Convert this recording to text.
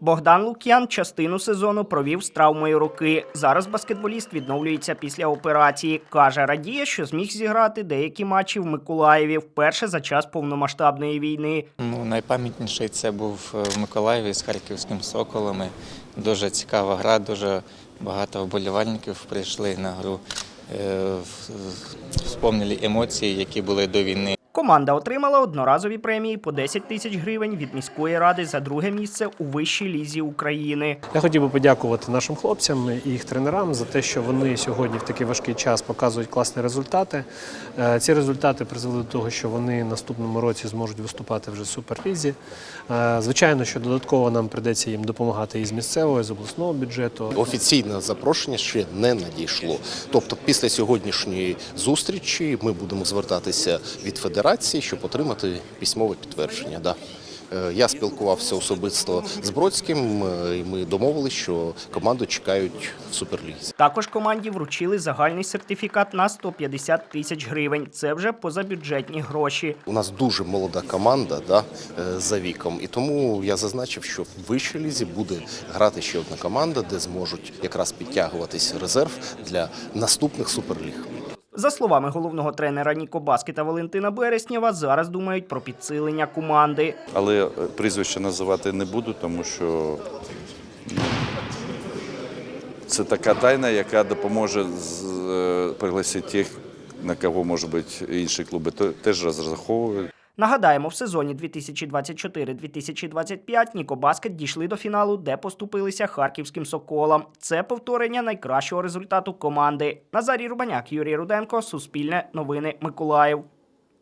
Богдан Лук'ян частину сезону провів з травмою руки. Зараз баскетболіст відновлюється після операції. Каже, радіє, що зміг зіграти деякі матчі в Миколаєві вперше за час повномасштабної війни. Ну, найпам'ятніший це був е, в Миколаєві з харківським соколами. Дуже цікава гра, дуже багато вболівальників прийшли на гру. Е, Вспомнили емоції, які були до війни. Команда отримала одноразові премії по 10 тисяч гривень від міської ради за друге місце у вищій лізі України. Я хотів би подякувати нашим хлопцям і їх тренерам за те, що вони сьогодні в такий важкий час показують класні результати. Е, Ці результати призвели до того, що вони наступному році зможуть виступати вже в суперлізі. Е, Звичайно, що додатково нам прийдеться їм допомагати із місцевого, з обласного бюджету. Офіційне запрошення ще не надійшло. Тобто, після сьогоднішньої зустрічі ми будемо звертатися від федерації, щоб отримати письмове підтвердження. Да. Е, Я спілкувався особисто з Бродським, е, і ми домовилися, що команду чекають в суперлізі. Також команді вручили загальний сертифікат на 150 тисяч гривень. Це вже позабюджетні гроші. У нас дуже молода команда да, е, за віком, і тому я зазначив, що в вищій лізі буде грати ще одна команда, де зможуть якраз підтягуватись резерв для наступних суперліг. За словами головного тренера Ніко Баскета Валентина Береснєва, зараз думають про підсилення команди. Але е, прізвище називати не буду, тому що ну, це така тайна, яка допоможе е, пригласити тих, на кого, може бути, інші клуби теж розраховують. Нагадаємо, в сезоні 2024-2025 Нікобаскет дійшли до фіналу, де поступилися харківським соколам. Це повторення найкращого результату команди. Назарій Рубаняк, Юрій Руденко, Суспільне, Новини Миколаїв.